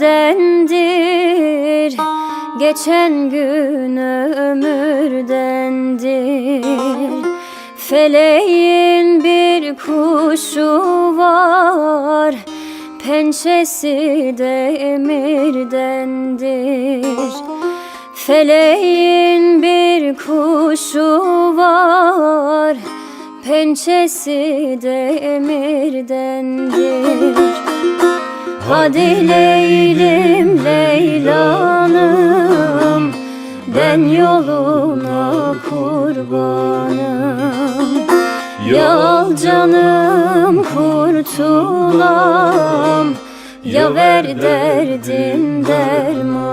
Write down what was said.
demirdendir Geçen gün ömürdendir Feleğin bir kuşu var. Pençesi demirdendir Feleğin bir kuşu var. Pençesi demirdendir Hadi Leylim Leylanım. Ben yoluna kurbanım. Yal canım kurtulam. Ya ver derdin dermanı